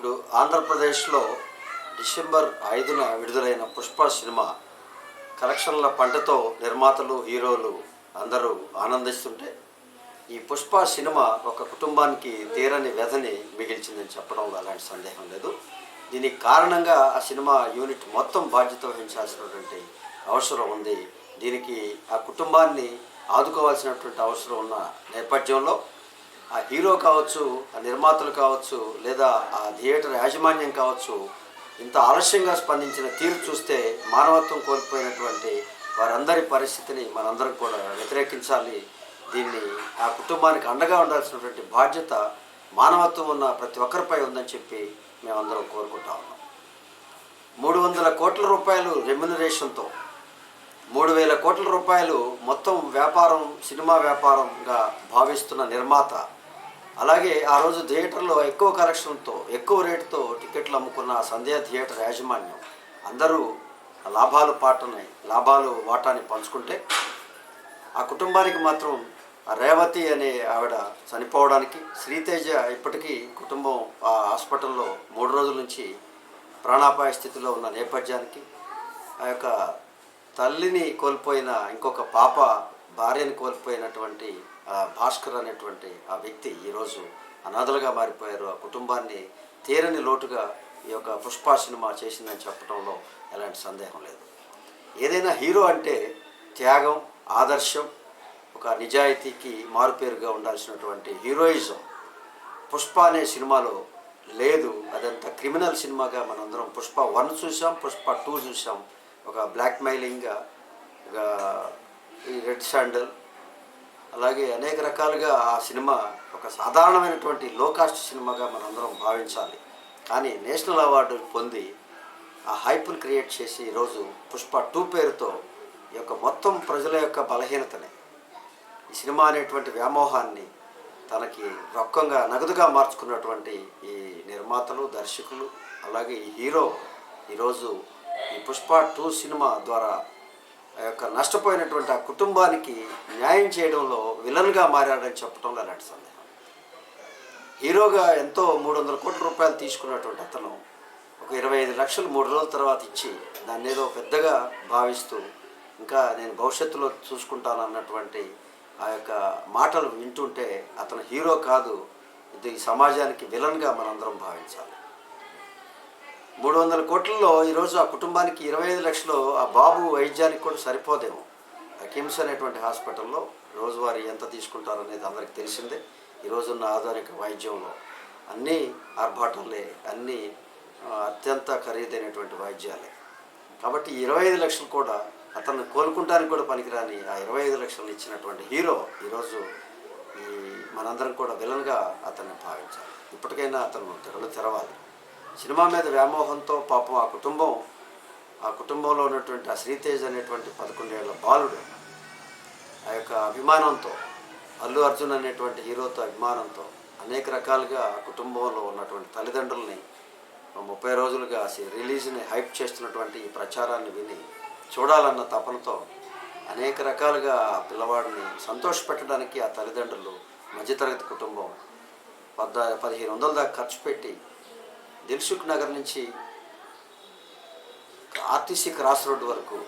ఇప్పుడు ఆంధ్రప్రదేశ్లో డిసెంబర్ ఐదున విడుదలైన పుష్ప సినిమా కలెక్షన్ల పంటతో నిర్మాతలు హీరోలు అందరూ ఆనందిస్తుంటే ఈ పుష్ప సినిమా ఒక కుటుంబానికి తీరని వ్యధని మిగిల్చిందని చెప్పడంలో అలాంటి సందేహం లేదు. దీనికి కారణంగా ఆ సినిమా యూనిట్ మొత్తం బాధ్యత వహించాల్సినటువంటి అవసరం ఉంది. దీనికి ఆ కుటుంబాన్ని ఆదుకోవాల్సినటువంటి అవసరం ఉన్న నేపథ్యంలో ఆ హీరో కావచ్చు ఆ నిర్మాతలు కావచ్చు లేదా ఆ థియేటర్ యాజమాన్యం కావచ్చు ఇంత ఆలస్యంగా స్పందించిన తీరు చూస్తే మానవత్వం కోల్పోయినటువంటి వారందరి పరిస్థితిని మనందరం కూడా వ్యతిరేకించాలి. దీన్ని ఆ కుటుంబానికి అండగా ఉండాల్సినటువంటి బాధ్యత మానవత్వం ఉన్న ప్రతి ఒక్కరిపై ఉందని చెప్పి మేమందరం కోరుకుంటా ఉన్నాం. మూడు వందల కోట్ల రూపాయలు రెమ్యునరేషన్తో మూడు వేల కోట్ల రూపాయలు మొత్తం వ్యాపారం సినిమా వ్యాపారంగా భావిస్తున్న నిర్మాత అలాగే ఆ రోజు థియేటర్లో ఎక్కువ కలెక్షన్తో ఎక్కువ రేటుతో టికెట్లు అమ్ముకున్న సంధ్య థియేటర్ యాజమాన్యం అందరూ లాభాలు పాటని లాభాలు వాటాని పంచుకుంటే ఆ కుటుంబానికి మాత్రం రేవతి అనే ఆవిడ చనిపోవడానికి శ్రీతేజ ఇప్పటికీ కుటుంబం ఆ హాస్పిటల్లో మూడు రోజుల నుంచి ప్రాణాపాయ స్థితిలో ఉన్న నేపథ్యానికి ఆ యొక్క తల్లిని కోల్పోయిన ఇంకొక పాప భార్యని కోల్పోయినటువంటి భాస్కర్ అనేటువంటి ఆ వ్యక్తి ఈరోజు అనాథలుగా మారిపోయారు. ఆ కుటుంబాన్ని తీరని లోటుగా ఈ యొక్క పుష్ప సినిమా చేసిందని చెప్పడంలో ఎలాంటి సందేహం లేదు. ఏదైనా హీరో అంటే త్యాగం ఆదర్శం ఒక నిజాయితీకి మారుపేరుగా ఉండాల్సినటువంటి హీరోయిజం పుష్ప అనే సినిమాలో లేదు. అదంతా క్రిమినల్ సినిమాగా మనందరం పుష్ప వన్ చూసాం పుష్ప టూ చూసాం. ఒక బ్లాక్ మెయిలింగ్గా ఒక ఈ రెడ్ శాండల్ అలాగే అనేక రకాలుగా ఆ సినిమా ఒక సాధారణమైనటువంటి లో కాస్ట్ సినిమాగా మనందరం భావించాలి. కానీ నేషనల్ అవార్డు పొంది ఆ హైప్ను క్రియేట్ చేసి ఈరోజు పుష్ప టూ పేరుతో ఈ యొక్క మొత్తం ప్రజల యొక్క బలహీనతని ఈ సినిమా అనేటువంటి వ్యామోహాన్ని తనకి రొక్కంగా నగదుగా మార్చుకున్నటువంటి ఈ నిర్మాతలు దర్శకులు అలాగే ఈ హీరో ఈరోజు ఈ పుష్ప టూ సినిమా ద్వారా యొక్క నష్టపోయినటువంటి ఆ కుటుంబానికి న్యాయం చేయడంలో విలన్గా మారాడని చెప్పడంలో అలాంటి సందేహం? హీరోగా ఎంతో మూడు వందల కోట్ల రూపాయలు తీసుకున్నటువంటి అతను ఒక ఇరవై ఐదు లక్షలు మూడు రోజుల తర్వాత ఇచ్చి దాన్ని ఏదో పెద్దగా భావిస్తూ ఇంకా నేను భవిష్యత్తులో చూసుకుంటాను అన్నటువంటి ఆ యొక్క మాటలు వింటుంటే అతను హీరో కాదు. ఇది సమాజానికి విలన్గా మనందరం భావించాలి. మూడు వందల కోట్లలో ఈరోజు ఆ కుటుంబానికి ఇరవై ఐదు లక్షలు ఆ బాబు వైద్యానికి కూడా సరిపోదేమో. ఆ కిమ్స్ అనేటువంటి హాస్పిటల్లో రోజువారీ ఎంత తీసుకుంటారు అనేది అందరికీ తెలిసిందే. ఈరోజున్న ఆధునిక వైద్యంలో అన్నీ ఆర్భాటంలే అన్నీ అత్యంత ఖరీదైనటువంటి వైద్యాలే. కాబట్టి ఇరవై ఐదు లక్షలు కూడా అతను కోలుకుంటానికి కూడా పనికిరాని ఆ ఇరవై ఐదు లక్షలు ఇచ్చినటువంటి హీరో ఈరోజు ఈ మనందరం కూడా విలన్గా అతన్ని భావించాలి. ఇప్పటికైనా అతను తెరలు తెరవాలి. సినిమా మీద వ్యామోహంతో పాపం ఆ కుటుంబం ఆ కుటుంబంలో ఉన్నటువంటి ఆ శ్రీతేజ్ అనేటువంటి పదకొండేళ్ళ బాలుడు ఆ యొక్క అభిమానంతో అల్లు అర్జున్ అనేటువంటి హీరోతో అభిమానంతో అనేక రకాలుగా ఆ కుటుంబంలో ఉన్నటువంటి తల్లిదండ్రుల్ని ముప్పై రోజులుగా సి- రిలీజ్ని హైప్ చేస్తున్నటువంటి ఈ ప్రచారాన్ని విని చూడాలన్న తపనతో అనేక రకాలుగా ఆ పిల్లవాడిని సంతోషపెట్టడానికి ఆ తల్లిదండ్రులు మధ్యతరగతి కుటుంబం పద్ద పదిహేను వందల దాకా ఖర్చు పెట్టి దిల్సుఖ్ నగర్ నుంచి ఆర్టీసీ క్రాస్ రోడ్ వరకు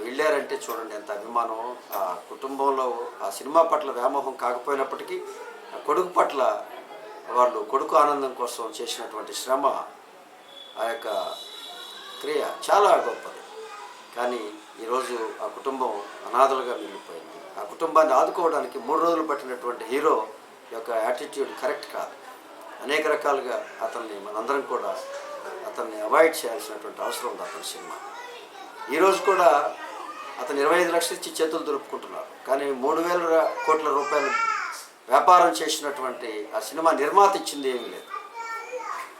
వెళ్ళారంటే చూడండి ఎంత అభిమానం. ఆ కుటుంబంలో ఆ సినిమా పట్ల వ్యామోహం కాకపోయినప్పటికీ ఆ కొడుకు పట్ల వాళ్ళు కొడుకు ఆనందం కోసం చేసినటువంటి శ్రమ ఆ యొక్క క్రియ చాలా గొప్పది. కానీ ఈరోజు ఆ కుటుంబం అనాథలుగా మిగిలిపోయింది. ఆ కుటుంబాన్ని ఆదుకోవడానికి మూడు రోజులు పట్టినటువంటి హీరో యొక్క యాటిట్యూడ్ కరెక్ట్ కాదు. అనేక రకాలుగా అతన్ని మనందరం కూడా అతన్ని అవాయిడ్ చేయాల్సినటువంటి అవసరం ఉంది అతని సినిమా. ఈరోజు కూడా అతను ఇరవై ఐదు లక్షలు ఇచ్చి చేతులు దులుపుకుంటున్నారు. కానీ మూడు వేల కోట్ల రూపాయలు వ్యాపారం చేసినటువంటి ఆ సినిమా నిర్మాత ఇచ్చింది ఏమీ లేదు.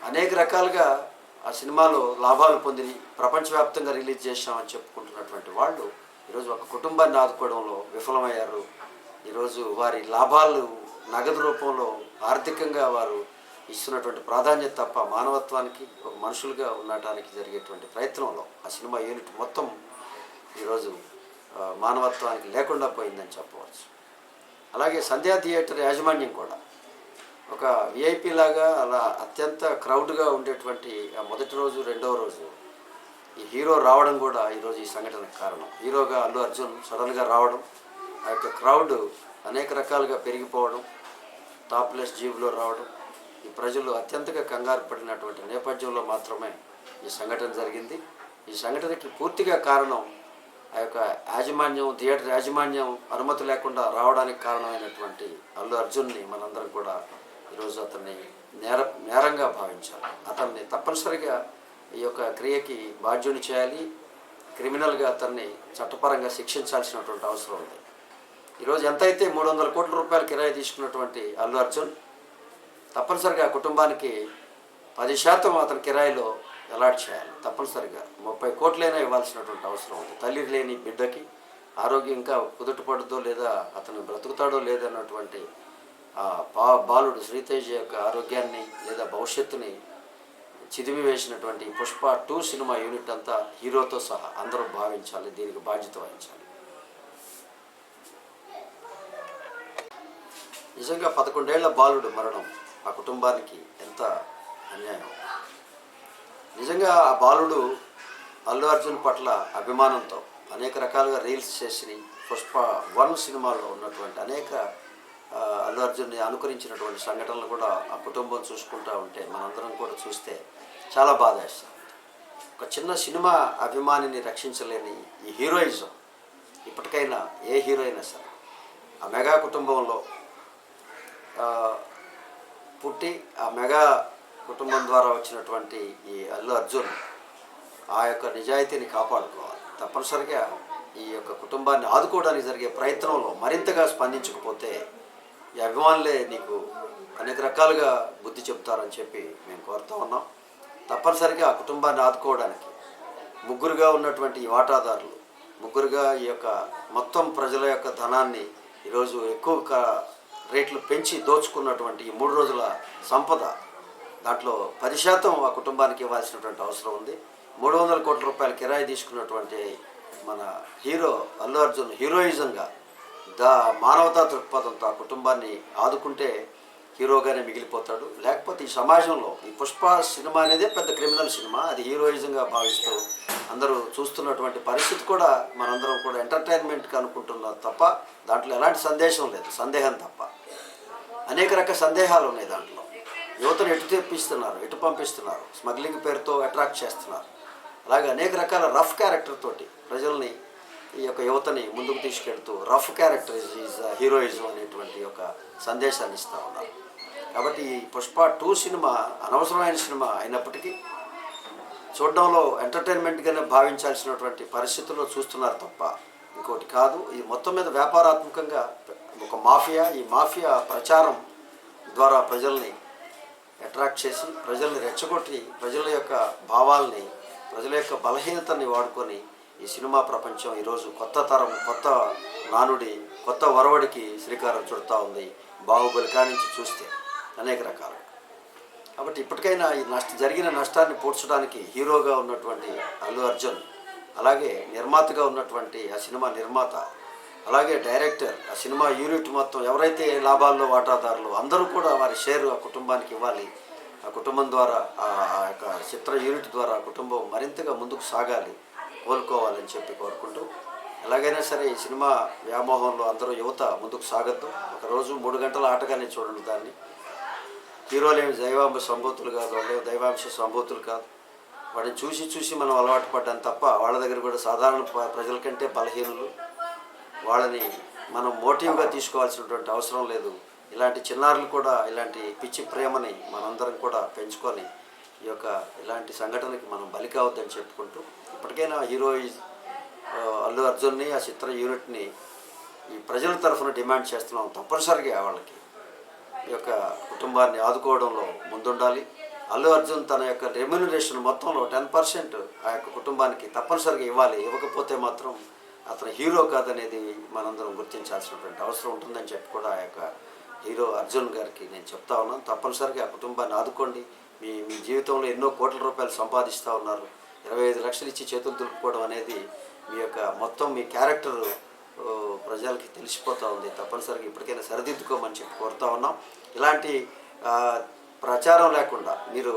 అనేక రకాలుగా ఆ సినిమాలో లాభాలు పొంది ప్రపంచవ్యాప్తంగా రిలీజ్ చేశామని చెప్పుకుంటున్నటువంటి వాళ్ళు ఈరోజు ఒక కుటుంబాన్ని ఆదుకోవడంలో విఫలమయ్యారు. ఈరోజు వారి లాభాలు నగదు రూపంలో ఆర్థికంగా వారు ఇస్తున్నటువంటి ప్రాధాన్యత తప్ప మానవత్వానికి ఒక మనుషులుగా ఉండటానికి జరిగేటువంటి ప్రయత్నంలో ఆ సినిమా యూనిట్ మొత్తం ఈరోజు మానవత్వానికి లేకుండా పోయిందని చెప్పవచ్చు. అలాగే సంధ్యా థియేటర్ యాజమాన్యం కూడా ఒక విఐపి లాగా అలా అత్యంత క్రౌడ్గా ఉండేటువంటి ఆ మొదటి రోజు రెండవ రోజు ఈ హీరో రావడం కూడా ఈరోజు ఈ సంఘటనకు కారణం. హీరోగా అల్లు అర్జున్ సడన్గా రావడం ఆ యొక్క క్రౌడ్ అనేక రకాలుగా పెరిగిపోవడం టాప్లెస్ జీబులో రావడం ఈ ప్రజలు అత్యంతగా కంగారు పడినటువంటి నేపథ్యంలో మాత్రమే ఈ సంఘటన జరిగింది. ఈ సంఘటనకి పూర్తిగా కారణం ఆ యొక్క యాజమాన్యం థియేటర్ యాజమాన్యం అనుమతి లేకుండా రావడానికి కారణమైనటువంటి అల్లు అర్జున్ని మనందరం కూడా ఈరోజు అతన్ని నేర నేరంగా భావించాలి. అతన్ని తప్పనిసరిగా ఈ యొక్క క్రియకి బాధ్యుని చేయాలి. క్రిమినల్గా అతన్ని చట్టపరంగా శిక్షించాల్సినటువంటి అవసరం ఉంది. ఈరోజు ఎంతైతే మూడు వందల కోట్ల రూపాయల కిరాయి తీసుకున్నటువంటి అల్లు అర్జున్ తప్పనిసరిగా కుటుంబానికి పది శాతం అతని కిరాయిలో అలాట్ చేయాలి. తప్పనిసరిగా ముప్పై కోట్లైనా ఇవ్వాల్సినటువంటి అవసరం ఉంది. తల్లి లేని బిడ్డకి ఆరోగ్యం ఇంకా కుదుటపడుతో లేదా అతను బ్రతుకుతాడో లేదన్నటువంటి ఆ బా బాలుడు శ్రీతేజ్ యొక్క ఆరోగ్యాన్ని లేదా భవిష్యత్తుని చిదిమి వేసినటువంటి పుష్ప టూ సినిమా యూనిట్ అంతా హీరోతో సహా అందరూ భావించాలి దీనికి బాధ్యత వహించాలి. నిజంగా పదకొండేళ్ళ బాలుడు మరణం ఆ కుటుంబానికి ఎంత అన్యాయం? నిజంగా ఆ బాలుడు అల్లు అర్జున్ పట్ల అభిమానంతో అనేక రకాలుగా రీల్స్ చేసి పుష్ప వన్ సినిమాలో ఉన్నటువంటి అనేక అల్లు అర్జున్ని అనుకరించినటువంటి సంఘటనలు కూడా ఆ కుటుంబం చూసుకుంటూ ఉంటే మనందరం కూడా చూస్తే చాలా బాధ వేస్తాం ఒక చిన్న సినిమా అభిమానిని రక్షించలేని ఈ హీరోయిజం ఇప్పటికైనా ఏ హీరో అయినా సరే ఆ మెగా కుటుంబంలో పుట్టి ఆ మెగా కుటుంబం ద్వారా వచ్చినటువంటి ఈ అల్లు అర్జున్ ఆ యొక్క నిజాయితీని కాపాడుకోవాలి. తప్పనిసరిగా ఈ యొక్క కుటుంబాన్ని ఆదుకోవడానికి జరిగే ప్రయత్నంలో మరింతగా స్పందించకపోతే ఈ అభిమానులే నీకు అనేక రకాలుగా బుద్ధి చెప్తారని చెప్పి మేము కోరుతా ఉన్నాం. తప్పనిసరిగా ఆ కుటుంబాన్ని ఆదుకోవడానికి ముగ్గురుగా ఉన్నటువంటి ఈ వాటాదారులు ముగ్గురుగా ఈ యొక్క మొత్తం ప్రజల యొక్క ధనాన్ని ఈరోజు ఎక్కువ రేట్లు పెంచి దోచుకున్నటువంటి ఈ మూడు రోజుల సంపద దాంట్లో పది శాతం ఆ కుటుంబానికి ఇవ్వాల్సినటువంటి అవసరం ఉంది. మూడు వందల కోట్ల రూపాయల కిరాయి తీసుకున్నటువంటి మన హీరో అల్లు అర్జున్ హీరోయిజంగా దా మానవతా దృక్పథంతో ఆ కుటుంబాన్ని ఆదుకుంటే హీరోగానే మిగిలిపోతాడు. లేకపోతే ఈ సమాజంలో ఈ పుష్ప సినిమా అనేదే పెద్ద క్రిమినల్ సినిమా. అది హీరోయిజంగా భావిస్తూ అందరూ చూస్తున్నటువంటి పరిస్థితి కూడా మనందరం కూడా ఎంటర్టైన్మెంట్కి అనుకుంటున్నారు తప్ప దాంట్లో ఎలాంటి సందేశం లేదు. సందేహం తప్ప. అనేక రకాల సందేహాలు ఉన్నాయి దాంట్లో. యువతను ఎటు తెప్పిస్తున్నారు? ఎటు పంపిస్తున్నారు? స్మగ్లింగ్ పేరుతో అట్రాక్ట్ చేస్తున్నారు. అలాగే అనేక రకాల రఫ్ క్యారెక్టర్ తోటి ప్రజల్ని ఈ యొక్క యువతని ముందుకు తీసుకెళ్తూ రఫ్ క్యారెక్టర్ ఈజ్ హీరోయిజం అనేటువంటి ఒక సందేశాన్ని ఇస్తూ ఉన్నారు. కాబట్టి ఈ పుష్ప టూ సినిమా అనవసరమైన సినిమా అయినప్పటికీ చూడడంలో ఎంటర్టైన్మెంట్గానే భావించాల్సినటువంటి పరిస్థితుల్లో చూస్తున్నారు తప్ప ఇంకోటి కాదు. ఇది మొత్తం మీద వ్యాపారాత్మకంగా ఒక మాఫియా ఈ మాఫియా ప్రచారం ద్వారా ప్రజల్ని అట్రాక్ట్ చేసి ప్రజల్ని రెచ్చగొట్టి ప్రజల యొక్క భావాల్ని ప్రజల యొక్క బలహీనతని వాడుకొని ఈ సినిమా ప్రపంచం ఈరోజు కొత్త తరం కొత్త నానుడి కొత్త వరవడికి శ్రీకారం చుడుతూ ఉంది. బాహుబలి కానించి చూస్తే అనేక రకాలు. కాబట్టి ఇప్పటికైనా ఈ నష్ట జరిగిన నష్టాన్ని పూడ్చడానికి హీరోగా ఉన్నటువంటి అల్లు అర్జున్ అలాగే నిర్మాతగా ఉన్నటువంటి ఆ సినిమా నిర్మాత అలాగే డైరెక్టర్ ఆ సినిమా యూనిట్ మొత్తం ఎవరైతే లాభాల్లో వాటాదారులు అందరూ కూడా వారి షేర్ ఆ కుటుంబానికి ఇవ్వాలి. ఆ కుటుంబం ద్వారా ఆ ఆ యొక్క చిత్ర యూనిట్ ద్వారా ఆ కుటుంబం మరింతగా ముందుకు సాగాలి కోలుకోవాలని చెప్పి కోరుకుంటూ ఎలాగైనా సరే ఈ సినిమా వ్యామోహంలో అందరూ యువత ముందుకు సాగద్దు. ఒకరోజు మూడు గంటల ఆటగానే చూడండి దాన్ని. హీరోలేమి దైవాంశ సంభూతులు కాదు వాళ్ళు దైవాంశ సంభూతులు కాదు. వాడిని చూసి చూసి మనం అలవాటు పడ్డాం తప్ప వాళ్ళ దగ్గర కూడా సాధారణ ప- ప్రజల కంటే బలహీనులు. వాళ్ళని మనం మోటివ్గా తీసుకోవాల్సినటువంటి అవసరం లేదు. ఇలాంటి చిన్నారులు కూడా ఇలాంటి పిచ్చి ప్రేమని మనందరం కూడా పెంచుకొని ఈ యొక్క ఇలాంటి సంఘటనకి మనం బలి కావద్దని చెప్పుకుంటూ ఇప్పటికైనా హీరో అల్లు అర్జున్ని ఆ చిత్ర యూనిట్ని ఈ ప్రజల తరఫున డిమాండ్ చేస్తున్నాం తప్పనిసరిగా వాళ్ళకి. ఈ యొక్క కుటుంబాన్ని ఆదుకోవడంలో ముందుండాలి. అల్లు అర్జున్ తన యొక్క రెమ్యునరేషన్ మొత్తంలో టెన్ పర్సెంట్ ఆ యొక్క కుటుంబానికి తప్పనిసరిగా ఇవ్వాలి. ఇవ్వకపోతే మాత్రం అతను హీరో కాదనేది మనందరం గుర్తించాల్సినటువంటి అవసరం ఉంటుందని చెప్పి కూడా ఆ యొక్క హీరో అర్జున్ గారికి నేను చెప్తా ఉన్నాను. తప్పనిసరిగా ఆ కుటుంబాన్ని ఆదుకోండి. మీ మీ జీవితంలో ఎన్నో కోట్ల రూపాయలు సంపాదిస్తూ ఉన్నారు. ఇరవై ఐదు లక్షలు ఇచ్చి చేతులు దులుపుకోవడం అనేది మీ యొక్క మొత్తం మీ క్యారెక్టర్ ప్రజలకి తెలిసిపోతూ ఉంది. తప్పనిసరిగా ఇప్పటికైనా సరిదిద్దుకోమని చెప్పి కోరుతా ఉన్నాం. ఇలాంటి ప్రచారం లేకుండా మీరు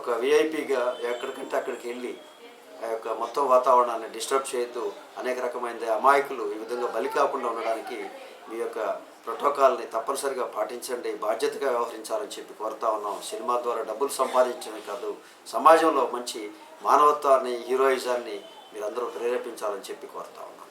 ఒక విఐపిగా ఎక్కడికంటే అక్కడికి వెళ్ళి ఆ యొక్క మొత్తం వాతావరణాన్ని డిస్టర్బ్ చేయొద్దు. అనేక రకమైన అమాయకులు ఈ విధంగా బలి కాకుండా ఉండడానికి మీ యొక్క ప్రోటోకాల్ని తప్పనిసరిగా పాటించండి. బాధ్యతగా వ్యవహరించాలని చెప్పి కోరుతా ఉన్నాం. సినిమా ద్వారా డబ్బులు సంపాదించడం కాదు సమాజంలో మంచి మానవత్వాన్ని హీరోయిజాన్ని మీరందరూ ప్రేరేపించాలని చెప్పి కోరుతా ఉన్నాం.